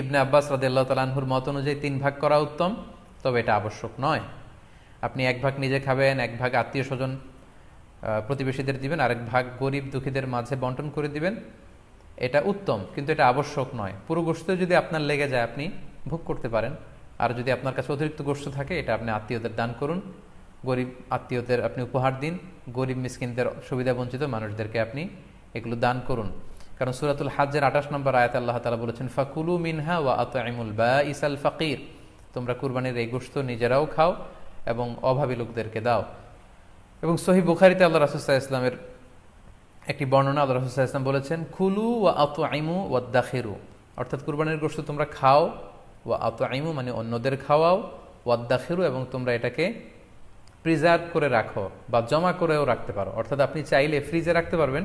ইবনে আব্বাস রাদিল্লাহ তালাহুর মত অনুযায়ী তিন ভাগ করা উত্তম, তবে এটা আবশ্যক নয়। আপনি এক ভাগ নিজে খাবেন, এক ভাগ আত্মীয় স্বজন প্রতিবেশীদের দিবেন, আরেক ভাগ গরিব দুঃখীদের মাঝে বন্টন করে দিবেন। এটা উত্তম, কিন্তু এটা আবশ্যক নয়। পুরো গোষ্ঠ যদি আপনার লেগে যায়, আপনি ভোগ করতে পারেন। আর যদি আপনার কাছে অতিরিক্ত গোষ্ঠ থাকে, এটা আপনি আত্মীয়দের দান করুন। গরিব আত্মীয়দের আপনি উপহার দিন, গরিব মিসকিনদের সুবিধা বঞ্চিত মানুষদেরকে আপনি এগুলো দান করুন। কারণ সুরাতুল হাজের আঠাশ নম্বর আয়াত আল্লাহ তালা বলেছেন, ফাকুলু মিনহা ওয়া আতআইমুল বা ইসাল ফাকির। তোমরা কুরবানির এই গোশত নিজেরাও খাও এবং অভাবী লোকদেরকে দাও। এবং সহি বুখারিতে আল্লাহ রাসুসাহ ইসলামের একটি বর্ণনা আল্লাহ রাসুসাহ ইসলাম বলেছেন খুলু ওয়া আত আইমু ওয়া দাখেরু অর্থাৎ কুরবানির গোশত তোমরা খাও, ওয়া আত আইমু মানে অন্যদের খাওয়াও, ওয়া দাখেরু এবং তোমরা এটাকে প্রিজার্ভ করে রাখো বা জমা করেও রাখতে পারো। অর্থাৎ আপনি চাইলে ফ্রিজে রাখতে পারবেন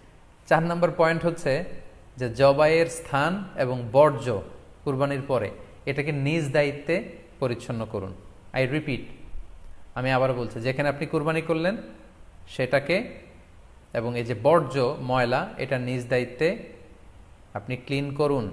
চার নম্বর পয়েন্ট হচ্ছে যে জবাইয়ের স্থান এবং বর্জ্য কুরবানির পরে এটাকে নিজ দায়িত্বে পরিচ্ছন্ন করুন। আই রিপিট আমি আবার বলছি, যেখানে আপনি কুরবানি করলেন, সেটাকে এবং এই যে বর্জ্য, ময়লা, এটা নিজ দায়িত্বে আপনি ক্লিন করুন।